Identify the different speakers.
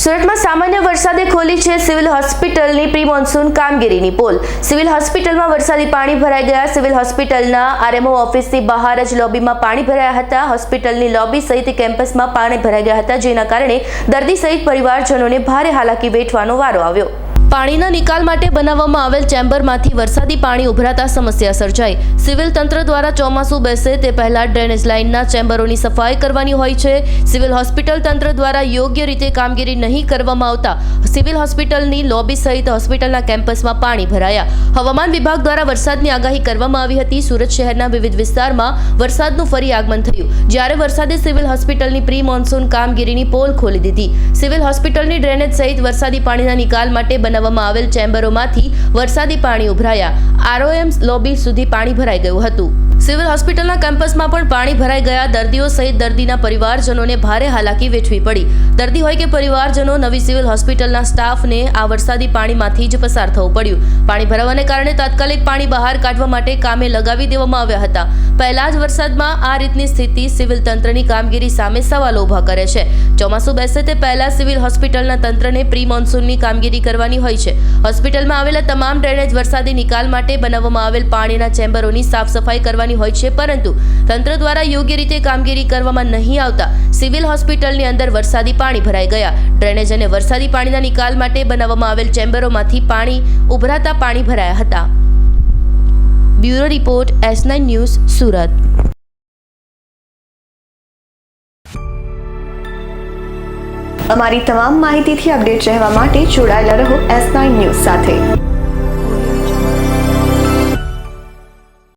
Speaker 1: સુરતમાં સામાન્ય વરસાદે ખોલી છે સિવિલ હોસ્પિટલની પ્રી મોન્સૂન કામગીરીની પોલ. સિવિલ હોસ્પિટલમાં વરસાદી પાણી ભરાઈ ગયા. સિવિલ હોસ્પિટલના આરએમઓ ઓફિસની બહાર જ લોબીમાં પાણી ભરાયા હતા. હોસ્પિટલની લોબી સહિત કેમ્પસમાં પાણી ભરાઈ ગયા હતા, જેના કારણે દર્દી સહિત પરિવારજનોને ભારે હાલાકી વેઠવાનો વારો આવ્યો. પાણીના નિકાલ માટે બનાવવામાં આવેલ ચેમ્બરમાંથી વરસાદી પાણી ઉભરાતા સમસ્યા સર્જાઈ. સિવિલ તંત્ર દ્વારા ચોમાસું બેસે તે પહેલા ડ્રેનેજ લાઇનના ચેમ્બરોની સફાઈ કરવાની હોય છે. સિવિલ હોસ્પિટલ તંત્ર દ્વારા યોગ્ય રીતે કામગીરી નહીં કરવામાં આવતા સિવિલ હોસ્પિટલની લોબી સહિત હોસ્પિટલના કેમ્પસમાં પાણી ભરાયા. હવામાન વિભાગ દ્વારા વરસાદની આગાહી કરવામાં આવી હતી. સુરત શહેરના વિવિધ વિસ્તારમાં વરસાદનું ફરી આગમન થયું. જ્યારે વરસાદે સિવિલ હોસ્પિટલની પ્રી મોન્સૂન કામગીરીની પોલ ખોલી દીધી. સિવિલ હોસ્પિટલની ડ્રેનેજ સહિત વરસાદી પાણીના નિકાલ માટે બનાવવામાં આવેલ ચેમ્બરોમાંથી વરસાદી પાણી ઉભરાયા. આરઓએમ લોબી સુધી પાણી ભરાઈ ગયું હતું. સિવિલ હોસ્પિટલના કેમ્પસમાં પણ પાણી ભરાઈ ગયા. દર્દીઓ સહિત દર્દીના પરિવારજનોને ભારે હાલાકી વેઠવી પડી. દર્દી હોય કે પરિવારજનો, નવી સિવિલ હોસ્પિટલના સ્ટાફને આ વરસાદી પાણીમાંથી જ પસાર થવું પડ્યું. પાણી ભરાવાને કારણે તાત્કાલિક પાણી બહાર કાઢવા માટે કામે લગાવી દેવામાં આવ્યા હતા. પહેલા જ વરસાદમાં આ રીતની સ્થિતિ સિવિલ તંત્રની કામગીરી સામે સવાલો ઊભા કરે છે. ચોમાસું બેસે તે પહેલા સિવિલ હોસ્પિટલના તંત્રને પ્રી મોન્સૂનની કામગીરી કરવાની હોય છે. હોસ્પિટલમાં આવેલા તમામ ડ્રેનેજ વરસાદી નિકાલ માટે બનાવવામાં આવેલ પાણીના ચેમ્બરોની સાફ સફાઈ કરવાની હોય છે, પરંતુ તંત્ર દ્વારા યોગ્ય રીતે કામગીરી કરવામાં નહીં આવતા સિવિલ હોસ્પિટલની અંદર વરસાદી પાણી ભરાઈ ગયા. ડ્રેનેજ અને વરસાદી પાણીના નિકાલ માટે બનાવવામાં આવેલ ચેમ્બરોમાંથી પાણી ઉભરાતા પાણી ભરાયા હતા. Bureau report, S news, Surat.
Speaker 2: અમારી તમામ માહિતીથી અપડેટ રહેવા માટે જોડાયેલા રહો એસ નાઇન ન્યૂઝ સાથે.